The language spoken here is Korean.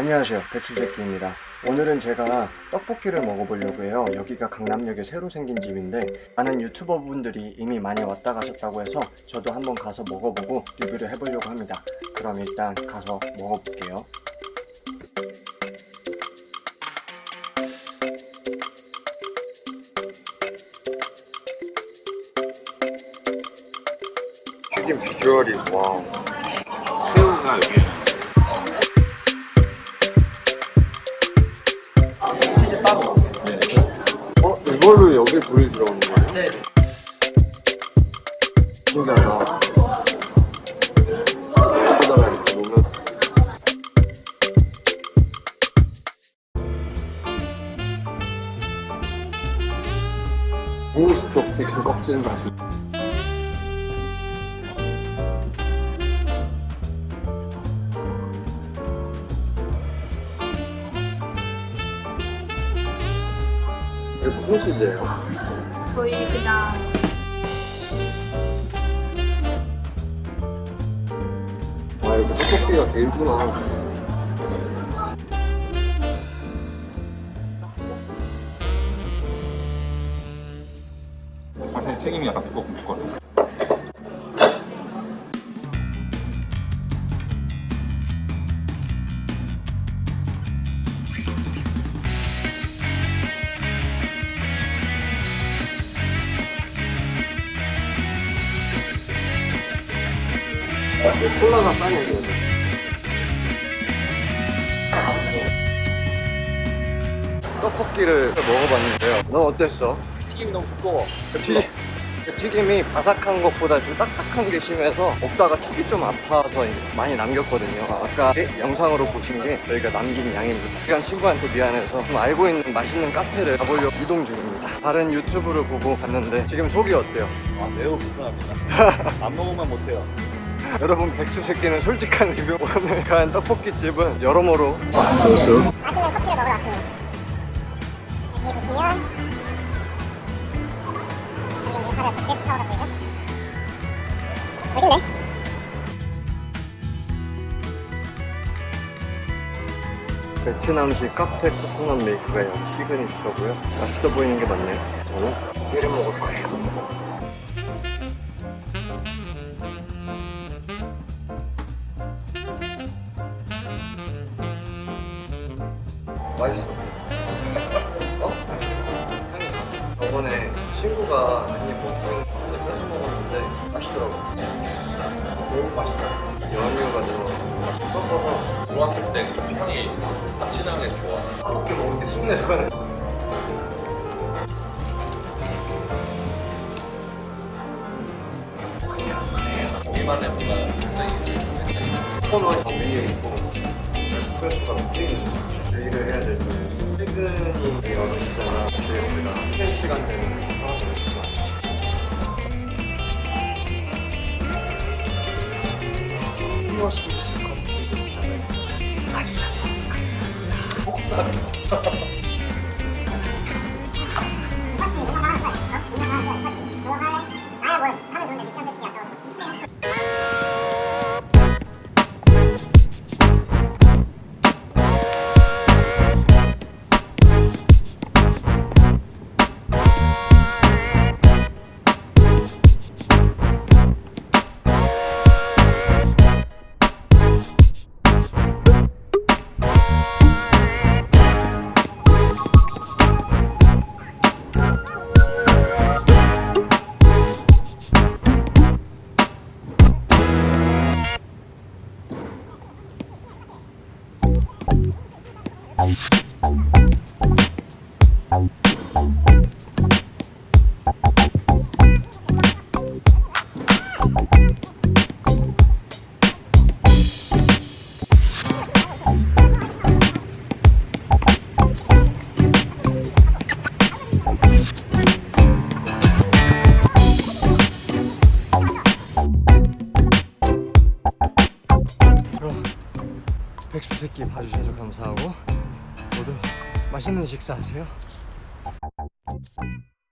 안녕하세요. 백수새끼입니다. 오늘은 제가 떡볶이를 먹어보려고 해요. 여기가 강남역에 새로 생긴 집인데 많은 유튜버 분들이 이미 많이 왔다 가셨다고 해서 저도 한번 가서 먹어보고 리뷰를 해보려고 합니다. 그럼 일단 가서 먹어볼게요. 튀김 비주얼이 와. 새우가 여기 여기 불이 들어오는 거예요? 네. 신기하다 이렇게 고스톱 되게 껍질 맛이 이게 무슨 치즈예요? 저희 그냥 아 이거 떡볶이가 길구나 사실 튀김이 약간 두껍고 두껍거 콜라가 싸네 떡볶이를 먹어봤는데요 넌 어땠어? 튀김이 너무 두꺼워. 튀, 튀김이 바삭한 것보다 좀 딱딱한 게 심해서 먹다가 튀기 좀 아파서 이제 많이 남겼거든요 아까 영상으로 보신 게 저희가 남긴 양입니다 시간 친구한테 미안해서 좀 알고 있는 맛있는 카페를 가보려고 이동 중입니다 다른 유튜브를 보고 갔는데 지금 속이 어때요? 아, 매우 불편합니다. 안 먹으면 못해요. 여러분 백수 새끼는 솔직한 리뷰 오늘 간 떡볶이집은 여러모로 소스 맛있는 커피를 먹으러 왔습니다. 여기 보시면 여기 이제 바로 게스트하우스 보이죠? 여기 있네. 베트남식 카페 코코넛 밀크가 여기 시그니처고요 맛있어 보이는 게 맞네요 저는 얘를 먹을 거예요 맛있어. 어? 저번에 친구가 한입 먹고 한입 뺏어 먹었는데 맛있더라고. 너무 맛있다. 연유가 들어가서 섞어서 들어왔을 때 향이 딱 진하게 좋아. 이렇게 먹을 때 쑥내서 가네 고기만의 뭔가 특성이 있어요 코너가 위에 있고 에스프레소가 밑에 있는 일을 해야 될 거예요 퇴근이 8시잖아 GS가 퇴근 시간 되면 사람들을 정말 무엇이 있을 겁니다 문자가 있어요 봐주셔서 감사합니다 복사 그럼 백수 새끼 봐주셔서 감사하고 모두 맛있는 식사하세요.